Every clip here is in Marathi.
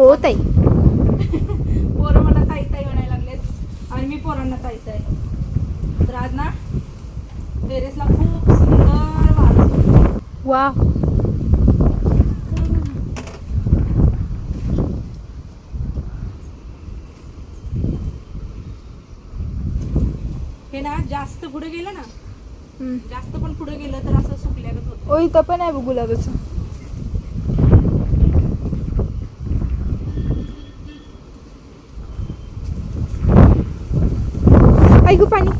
हो ताई. पोरं मला ताई ताई म्हणायला लागलेत. आणि मी पोरांना ताई ताई तर आज ना टेरेसला खूप सुंदर. वा हे ना जास्त पुढे गेलं ना. जास्त पण पुढे गेलं तर असं सुकल्यागत होतं. ओ इथं पण आहे बघ गुलाबाचं. ऐकू पाणी.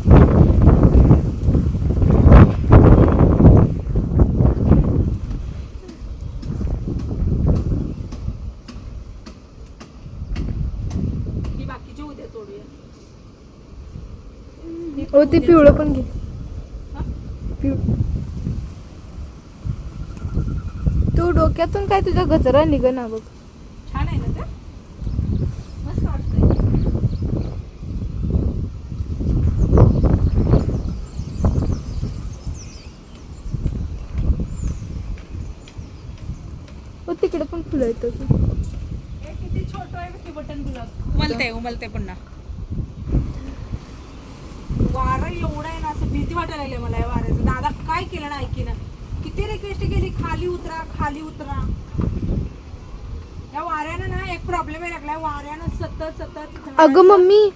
ही तोडूया. हे ओ ते पिवळं पण घे? पिव तू डोक्यातून काय तुझा गजरा निघ ना बघ छान आहे ना ते मस्त वाटतंय ओ तिकडे पण फुलं आहेत. हे किती छोटं आहे बटन गुलाब उमलते उमलते पुन्हा. वारं एवढं आहे ना असं भीती वाटायला लागली मला या वाऱ्याचं. दादा काय केलं ना ऐकी ना किती रिक्वेस्ट केली? खाली उतरा खाली उतरा. या वाऱ्यानं ना एक प्रॉब्लेम आहे लागलाय. वाऱ्यानं सतत सतत अगं मम्मी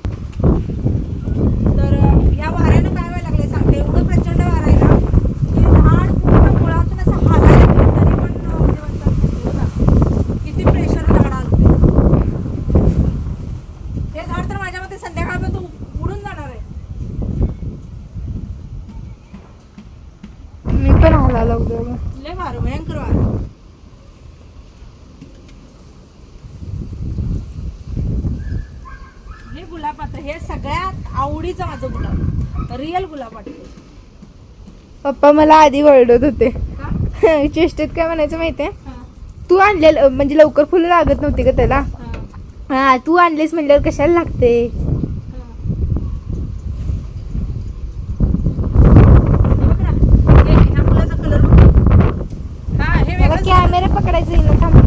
तर अं, या वाऱ्यानं काय व्हायला लागलंय सांगते एवढं प्रचंड वारा आहे ना की झाड पूर्ण मुळातून असं हालायला लागलं तरी पण अं, म्हणजे म्हणतात बघा, किती प्रेशर झाडाला हे झाड तर माझ्या मते संध्याकाळपर्यंत उ- उडून जाणार आहे मी पण हाला लागलो लय वारं भयंकर वारं हे गुलाब आता हे सगळ्यात आवडीचं माझं गुलाब. रिअल गुलाब वाटतं. पप्पा मला आधी वरडत होते. चेष्टेत काय म्हणायचं माहितीये? तू आणलेलं म्हणजे लवकर फुलं लागत नव्हती का त्याला. हा, तू आणलीस म्हणल्यावर कशाला लागते? कॅमेरा पकडायचं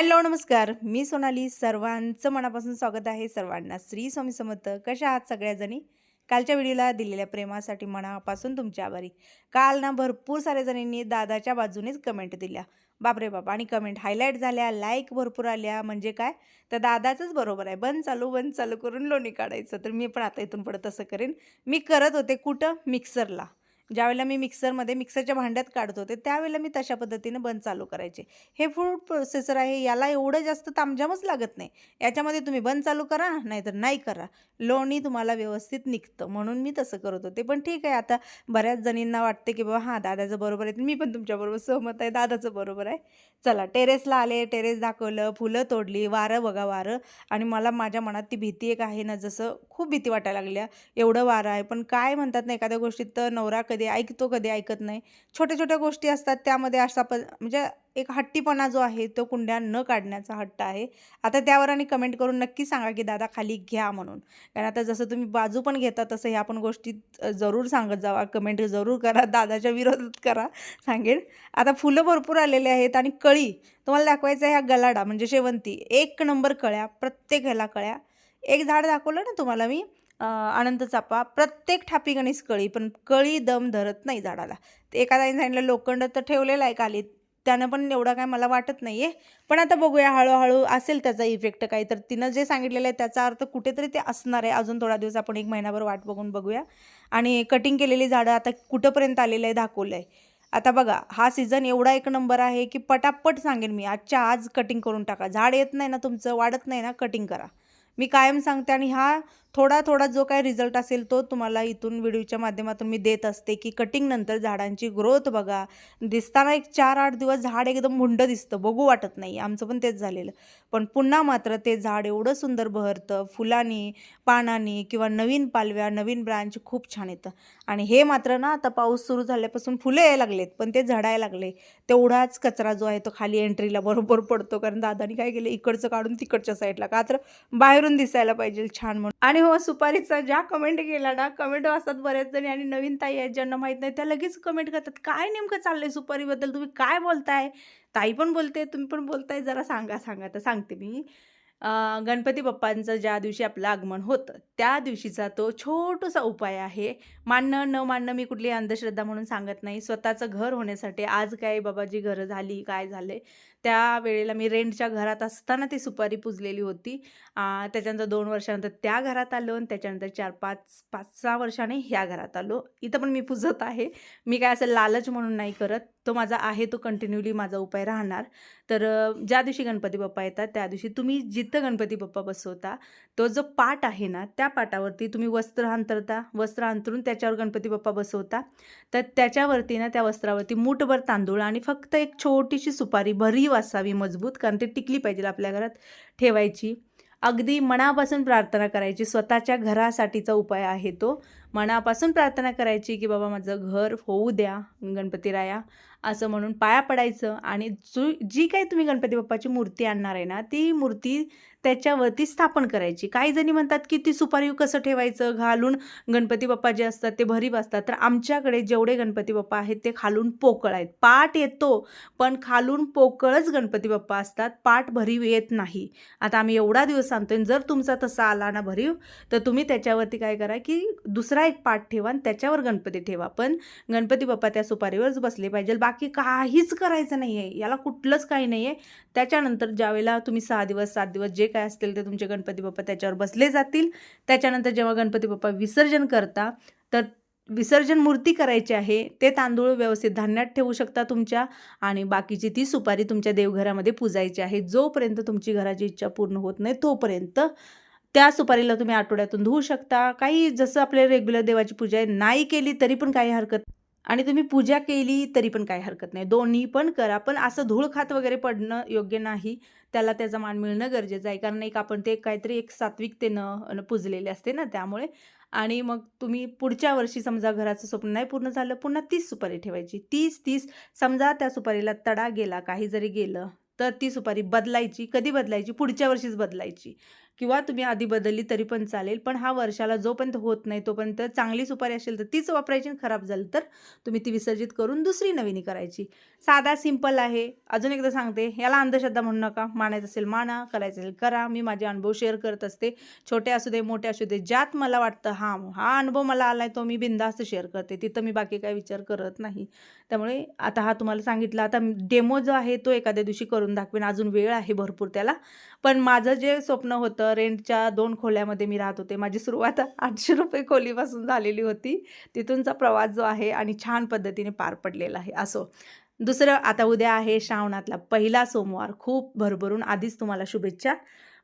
हॅलो नमस्कार. मी सोनाली. सर्वांचं मनापासून स्वागत आहे. सर्वांना श्री स्वामी समर्थ. कशा आहात सगळ्याजणी? कालच्या व्हिडिओला दिलेल्या प्रेमासाठी मनापासून तुमच्या आभारी. काल ना भरपूर साऱ्या जणींनी दादाच्या बाजूनेच कमेंट दिल्या. बापरे बाप. आणि कमेंट हायलाईट झाल्या लाईक भरपूर आल्या. म्हणजे काय? तर दादाचंच बरोबर आहे. बंद चालू बंद चालू करून लोणी काढायचं. तर मी पण आता इथून पुढे तसं करेन. मी करत होते कुठं? मिक्सरला ज्यावेळेला मी मिक्सरमध्ये मिक्सरच्या भांड्यात काढत होते त्यावेळेला मी तशा पद्धतीनं बंद चालू करायचे. हे फूड प्रोसेसर आहे याला एवढं जास्त तामझामच लागत नाही. याच्यामध्ये तुम्ही बंद चालू करा नाहीतर नाही करा. लोणी तुम्हाला व्यवस्थित निघतं म्हणून मी तसं करत होते. पण ठीक आहे आता बऱ्याच जणींना वाटते की बाबा हां दादाचं बरोबर आहे. मी पण तुमच्याबरोबर सहमत आहे दादाचं बरोबर आहे. चला टेरेसला आले टेरेस दाखवलं फुलं तोडली वारं बघा वारं. आणि मला माझ्या मनात ती भीती एक आहे ना जसं खूप भीती वाटायला लागल्या एवढं वारं आहे. पण काय म्हणतात ना एखाद्या गोष्टीत तर नवरा कधी कधी ऐकतो कधी ऐकत नाही. छोट्या छोट्या गोष्टी असतात त्यामध्ये असा प म्हणजे एक हट्टीपणा जो आहे तो कुंड्या न काढण्याचा हट्ट आहे. आता त्यावर आणि कमेंट करून नक्की सांगा की दादा खाली घ्या म्हणून. कारण आता जसं तुम्ही बाजू पण घेता तसं ह्या पण गोष्टी जरूर सांगत जावा. कमेंट जरूर करा दादाच्या विरोधात करा सांगेल आता फुलं भरपूर आलेले आहेत आणि कळी. तुम्हाला दाखवायचं आहे ह्या गलाडा म्हणजे शेवंती. एक नंबर कळ्या प्रत्येक ह्याला कळ्या. एक झाड दाखवलं ना तुम्हाला मी? अ, अनंत चापा प्रत्येक ठापी गणेश कळी पण कळी दम धरत नाही झाडाला. ते एखाद्याने सांगितलं लोखंड तर ठेवलेलं आहे खाली त्यानं पण एवढं काय मला वाटत नाही आहे पण आता बघूया हळूहळू असेल त्याचा इफेक्ट काही तर तिनं जे सांगितलेलं आहे त्याचा अर्थ कुठेतरी ते असणार आहे. अजून थोडा दिवस आपण एक महिनाभर वाट बघून बघूया. आणि कटिंग केलेली झाडं आता कुठंपर्यंत आलेलं आहे दाखवलं आहे आता बघा हा सीझन एवढा एक नंबर आहे की पटापट सांगेन मी आजच्या आज कटिंग करून टाका. झाड येत नाही ना तुमचं वाढत नाही ना कटिंग करा. मी कायम सांगते आणि हा थोडा थोडा जो काय रिझल्ट असेल तो तुम्हाला इथून व्हिडिओच्या माध्यमातून मी देत असते. की कटिंगनंतर झाडांची ग्रोथ बघा. दिसताना एक चार आठ दिवस झाड एकदम मुंड दिसतं. बघू वाटत नाही. आमचं पण तेच झालेलं. पण पुन्हा मात्र ते झाड एवढं सुंदर बहरतं. फुलांनी पानांनी किंवा नवीन पालव्या नवीन ब्रांच खूप छान येतं. आणि हे मात्र ना आता पाऊस सुरू झाल्यापासून फुलं यायला लागलेत. पण ते झडायला लागले. तेवढाच कचरा जो आहे तो खाली एंट्रीला बरोबर पडतो. कारण दादानी काय केलं? इकडचं काढून तिकडच्या साईडला का तर बाहेरून दिसायला पाहिजे छान म्हणून. आणि आणि हो सुपारीचा ज्या कमेंट केला ना कमेंट वाचतात बऱ्याच जणी आणि नवीन ताई आहेत ज्यांना माहीत नाही त्या लगेच कमेंट करतात काय नेमकं चाललंय सुपारीबद्दल? तुम्ही काय बोलताय? ताई पण बोलते तुम्ही पण बोलताय जरा सांगा सांगा तर सांगते मी. गणपती बाप्पांचं ज्या दिवशी आपलं आगमन होतं त्या दिवशीचा तो छोटूसा उपाय आहे. मानणं न मानणं मी कुठली अंधश्रद्धा म्हणून सांगत नाही. स्वतःचं घर होण्यासाठी आज काय बाबाजी घरं झाली काय झाले त्या वेळेला मी रेंटच्या घरात असताना ती सुपारी पुजलेली होती. त्याच्यानंतर दोन वर्षानंतर त्या घरात आलो आणि त्याच्यानंतर चार पाच पाच सहा वर्षाने ह्या घरात आलो. इथं पण मी पुजत आहे. मी काय असं लालच म्हणून नाही करत. तो माझा आहे तो कंटिन्युअली माझा उपाय राहणार. तर ज्या दिवशी गणपती बाप्पा येतात त्या दिवशी तुम्ही जिथं गणपती बाप्पा बसवता तो जो पाट आहे ना त्या पाटावरती तुम्ही वस्त्र अंतरता वस्त्र अंतरून त्याच्यावर गणपती बाप्पा बसवता. तर त्याच्यावरती ना त्या वस्त्रावरती मूठभर तांदूळ आणि फक्त एक छोटीशी सुपारी भरीव असावी मजबूत कारण ते टिकली पाहिजे आपल्या घरात ठेवायची. अगदी मनापासून प्रार्थना करायची स्वतःच्या घरासाठीचा उपाय आहे तो. मनापासून प्रार्थना करायची की बाबा माझं घर होऊ द्या गणपतीराया असं म्हणून पाया पडायचं. आणि जो जी काही तुम्ही गणपती बाप्पाची मूर्ती आणणार आहे ना ती मूर्ती त्याच्यावरती स्थापन करायची. काही जणी म्हणतात की ती सुपारी कसं ठेवायचं? घालून गणपती बाप्पा जे असतात ते भरीव असतात. तर आमच्याकडे जेवढे गणपती बाप्पा आहेत ते खालून पोकळ आहेत. पाट येतो पण खालून पोकळच गणपती बाप्पा असतात. पाट भरीव येत नाही. आता आम्ही एवढा दिवस सांगतोय आणि जर तुमचा तसा आला ना भरीव तर तुम्ही त्याच्यावरती काय करा की दुसरा एक पाठ ठेवा आणि त्याच्यावर गणपती ठेवा. पण गणपती बाप्पा त्या सुपारीवरच बसले पाहिजे बाकी काहीच करायचं नाही आहे याला कुठलंच काही नाही आहे त्याच्यानंतर ज्यावेळेला तुम्ही सहा दिवस सात दिवस जे काय असतील ते तुमचे गणपती बाप्पा त्याच्यावर बसले जातील. त्याच्यानंतर जेव्हा गणपती बाप्पा विसर्जन करता तर विसर्जन मूर्ती करायची आहे. ते तांदूळ व्यवस्थित धान्यात ठेवू शकता तुमच्या आणि बाकीची ती सुपारी तुमच्या देवघरामध्ये पुजायची आहे. जोपर्यंत तुमची घराची इच्छा पूर्ण होत नाही तोपर्यंत त्या सुपारीला तुम्ही आठवड्यातून धुवू शकता. काही जसं आपल्या रेग्युलर देवाची पूजा आहे नाही केली तरी पण काही हरकत आणि तुम्ही पूजा केली तरी पण काही हरकत नाही. दोन्ही पण करा पण असं धूळ खात वगैरे पडणं योग्य नाही. त्याला त्याचा मान मिळणं गरजेचं आहे. कारण एक आपण ते काहीतरी एक सात्विकतेनं पुजलेले असते ना त्यामुळे. आणि मग तुम्ही पुढच्या वर्षी समजा घराचं स्वप्न नाही पूर्ण झालं पुन्हा तीस सुपारी ठेवायची. तीस तीस समजा त्या सुपारीला तडा गेला काही जरी गेलं तर ती सुपारी बदलायची कधी बदलायची? पुढच्या वर्षीच बदलायची. किंवा तुम्ही आधी बदलली तरी पण चालेल पण हा वर्षाला जोपर्यंत होत नाही तोपर्यंत चांगली सुपारी असेल तर तीच वापरायची आणि खराब झाली तर तुम्ही ती विसर्जित करून दुसरी नवीनी करायची. साधा सिंपल आहे. अजून एकदा सांगते याला अंधश्रद्धा म्हणू नका. मानायचं असेल माना करायचं असेल करा. मी माझे अनुभव शेअर करत असते. छोटे असू दे मोठे असू दे ज्यात मला वाटतं हा हा अनुभव मला आला आहे तो मी बिंदास्त शेअर करते. तिथं मी बाकी काय विचार करत नाही. त्यामुळे आता हा तुम्हाला सांगितलं आता डेमो जो आहे तो एखाद्या दिवशी करून दाखवेन. अजून वेळ आहे भरपूर त्याला. पण माझं जे स्वप्न होतं रेंटच्या दोन खोल्यामध्ये मी राहत होते. माझी सुरुवात आठशे रुपये खोलीपासून झालेली होती. तिथूनचा प्रवास जो आहे आणि छान पद्धतीने पार पडलेला आहे. असो. दुसरं आता उद्या आहे श्रावणातला पहिला सोमवार. खूप भरभरून आधीच तुम्हाला शुभेच्छा.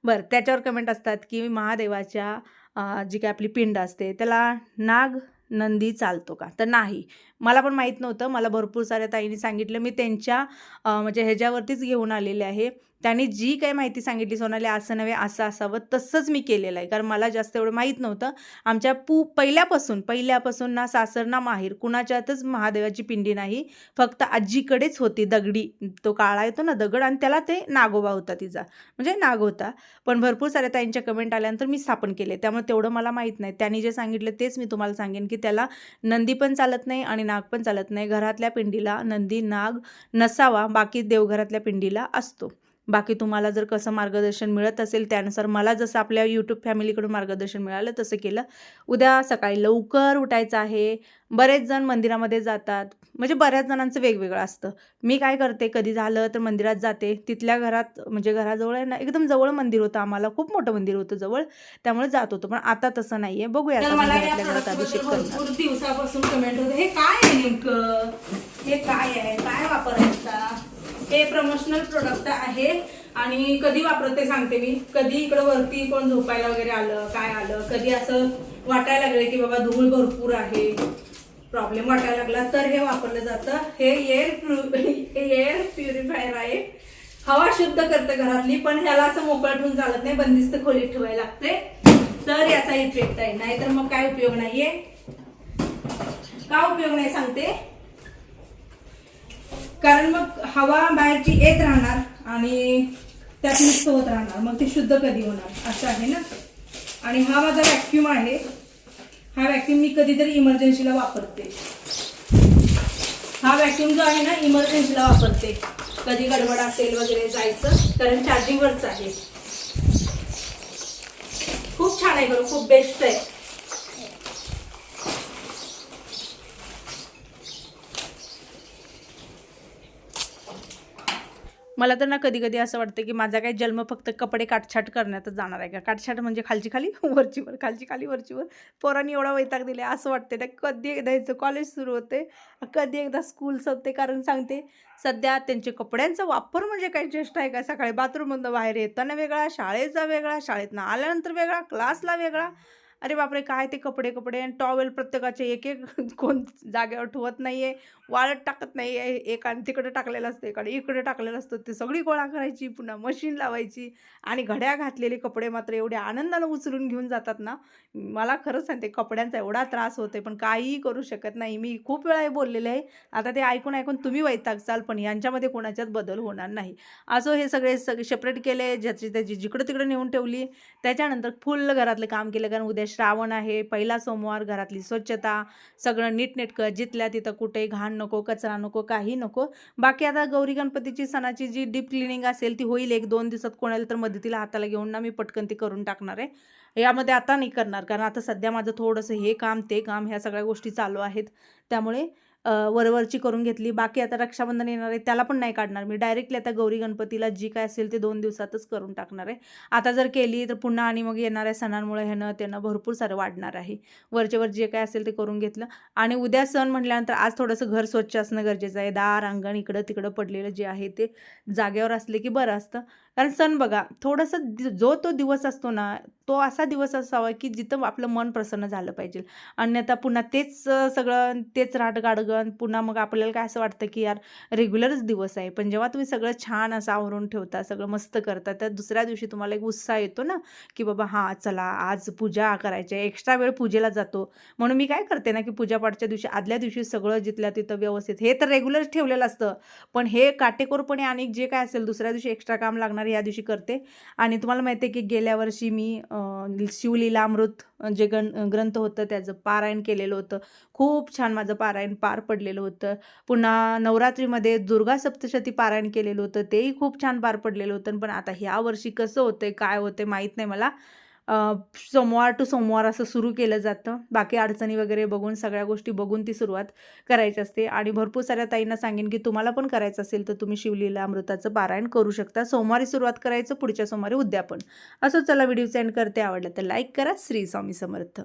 बरं त्याच्यावर कमेंट असतात की महादेवाच्या जी काय आपली पिंड असते त्याला नाग नंदी चालतो का? तर नाही. मला पण माहीत नव्हतं. मला भरपूर साऱ्या ताईंनी सांगितलं. मी त्यांच्या म्हणजे ह्याच्यावरतीच घेऊन आलेले आहे. त्याने जी काही माहिती सांगितली सोनाली असं नव्हे असं असावं तसंच मी केलेलं आहे. कारण मला जास्त एवढं माहीत नव्हतं. आमच्या पू पहिल्यापासून पहिल्यापासून ना सासर ना माहेर कुणाच्यातच महादेवाची पिंडी नाही. फक्त आजीकडेच होती दगडी. तो काळा येतो ना दगड आणि त्याला ते नागोबा होता तिचा. म्हणजे नाग होता. पण भरपूर साऱ्या ताईंच्या कमेंट आल्यानंतर मी स्थापन केले. त्यामुळे तेवढं मला माहीत नाही. त्यांनी जे सांगितलं तेच मी तुम्हाला सांगेन की त्याला नंदी पण चालत नाही आणि नाग पण चालत नाही. घरातल्या पिंडीला नंदी नाग नसावा. बाकी देवघरातल्या पिंडीला असतो. बाकी तुम्हाला जर कसं मार्गदर्शन मिळत असेल त्यानुसार मला जसं आपल्या यूट्यूब फॅमिलीकडून मार्गदर्शन मिळालं तसं केलं. उद्या सकाळी लवकर उठायचं आहे. बरेच जण मंदिरामध्ये जातात. म्हणजे बऱ्याच जणांचं वेगवेगळं असतं. मी काय करते कधी झालं तर मंदिरात जाते. तिथल्या घरात म्हणजे घराजवळ आहे ना एकदम जवळ मंदिर होतं आम्हाला. खूप मोठं मंदिर होतं जवळ. त्यामुळे जात होतो. पण आता तसं नाहीये. बघूया आता तर मी मला या घरातल्या घरात अभिषेक प्रोडक्टबद्दल करणार. भरपूर दिवसापासून कमेंट होते. हे काय आहे नेमकं? हे काय आहे? काय वापरायचा? हे प्रमोशनल प्रोडक्ट आहे. आणि कधी वापरते सांगते मी. कधी इकडं वरती कोण झोपायला वगैरे आलं काय आलं कधी असं वाटायला लागलं की बाबा धूळ भरपूर आहे प्रॉब्लेम वाटायला लागला तर हे वापरलं जातं. हे एअर एअर प्युरिफायर आहे. हवा शुद्ध करते घरातली पण ह्याला असं मोकळं ठेवून चालत नाही बंदिस्त खोलीत ठेवायला लागते. तर याचा इफेक्ट आहे. नाहीतर मग काय उपयोग नाहीये. का उपयोग नाही सांगते? कारण मग हवा बाहेरची येत राहणार. आणि त्यात मिक्स होत राहणार. मग ते शुद्ध कधी होणार? असं आहे ना? आणि हा माझा व्हॅक्यूम आहे. हा व्हॅक्यूम मी कधीतरी इमर्जन्सीला वापरते. हा व्हॅक्यूम जो आहे ना इमर्जन्सीला वापरते. कधी गडबड असेल वगैरे जायचं कारण चार्जिंगवरच आहे. खूप छान आहे बरं खूप बेस्ट आहे. मला तर ना कधी कधी असं वाटतं की माझा काही जन्म फक्त कपडे काटछाट करण्यातच जाणार आहे का? काटछाट म्हणजे खालची खाली वरची वर खालची खाली वरची वर पोरांनी एवढा वैताग दिले असं वाटते ना कधी एकदा याचं कॉलेज सुरू होते कधी एकदा स्कूल संपते. कारण सांगते सध्या त्यांचे कपड्यांचा वापर म्हणजे काही ज्येष्ठ आहे का? सकाळी बाथरूममधून बाहेर येताना वेगळा शाळेचा वेगळा शाळेतनं आल्यानंतर वेगळा क्लासला वेगळा. अरे बापरे! काय ते कपडे कपडे आणि टॉवेल प्रत्येकाचे एक एक कोण जागेवर ठेवत नाही आहे वाळत टाकत नाही आहे एकाने तिकडे टाकलेलं असतं एकाने इकडे टाकलेलं असतं. ते सगळी गोळा करायची पुन्हा मशीन लावायची आणि घड्या घातलेले कपडे मात्र एवढे आनंदानं उचलून घेऊन जातात ना. मला खरंच सांगते कपड्यांचा एवढा त्रास होते पण काहीही करू शकत नाही. मी खूप वेळा हे बोललेले आहे. आता ते ऐकून ऐकून तुम्ही वैतागचाल पण यांच्यामध्ये कोणाच्यात बदल होणार नाही. असो हे सगळे सगळे सेपरेट केले ज्याची त्याची जिकडं तिकडं नेऊन ठेवली. त्याच्यानंतर फुल घरातलं काम केलं कारण उद्या श्रावण आहे पहिला सोमवार घरातली स्वच्छता सगळं नीटनेटकं जिथल्या तिथं कुठे घाण नको कचरा नको काही नको. बाकी आता गौरी गणपतीची सणाची जी डीप क्लिनिंग असेल ती होईल एक दोन दिवसात. कोणाला तर मदतीला हाताला घेऊन ना मी पटकन ती करून टाकणार आहे. यामध्ये आता नाही करणार कारण आता सध्या माझं थोडंसं हे काम ते काम ह्या सगळ्या गोष्टी चालू आहेत. त्यामुळे वरवरची करून घेतली. बाकी आता रक्षाबंधन येणार आहे त्याला पण नाही काढणार मी. डायरेक्टली आता गौरी गणपतीला जी काय असेल ते दोन दिवसातच करून टाकणार आहे. आता जर केली तर पुन्हा आणि मग येणाऱ्या सणांमुळे ह्यानं त्यानं भरपूर सारं वाढणार आहे. वरच्यावर जे काय असेल ते करून घेतलं. आणि उद्या सण म्हटल्यानंतर आज थोडंसं घर स्वच्छ असणं गरजेचं आहे. दार अंगण इकडं तिकडं पडलेलं जे आहे ते जागेवर असले की बरं असतं. कारण सण बघा थोडंसं जो तो दिवस असतो ना तो असा दिवस असावा की जिथं आपलं मन प्रसन्न झालं पाहिजे. अन्यथा पुन्हा तेच सगळं तेच राटगाडगण पुन्हा मग आपल्याला काय असं वाटतं की यार रेग्युलरच दिवस आहे. पण जेव्हा तुम्ही सगळं छान असं आवरून ठेवता सगळं मस्त करता तर दुसऱ्या दिवशी तुम्हाला एक उत्साह येतो ना की बाबा हां चला आज पूजा करायची आहे. एक्स्ट्रा वेळ पूजेला जातो. म्हणून मी काय करते ना की पूजापाठच्या दिवशी आदल्या दिवशी सगळं जिथल्या तिथं व्यवस्थित हे तर रेग्युलर ठेवलेलं असतं. पण हे काटेकोरपणे आणि जे काय असेल दुसऱ्या दिवशी एक्स्ट्रा काम लागणार या दिवशी करते. आणि तुम्हाला माहिती आहे की गेल्या वर्षी मी शिवलीलामृत जे गण ग्रंथ होतं त्याचं पारायण केलेलं होतं. खूप छान माझं पारायण पार पडलेलं होतं. पुन्हा नवरात्रीमध्ये दुर्गा सप्तशती पारायण केलेलं होतं. तेही खूप छान पार पडलेलं होतं. पण आता ह्या वर्षी कसं होतं काय होतंय माहीत नाही मला. सोमवार टू सोमवार असं सुरू केलं जातं. बाकी अडचणी वगैरे बघून सगळ्या गोष्टी बघून ती सुरुवात करायची असते. आणि भरपूर साऱ्या ताईंना सांगेन की तुम्हाला पण करायचं असेल तर तुम्ही शिवलीला अमृताचं पारायण करू शकता. सोमवारी सुरुवात करायचं पुढच्या सोमवारी उद्यापन. असं चला व्हिडिओ सेंड करते. आवडलं तर लाईक करा. श्री स्वामी समर्थ.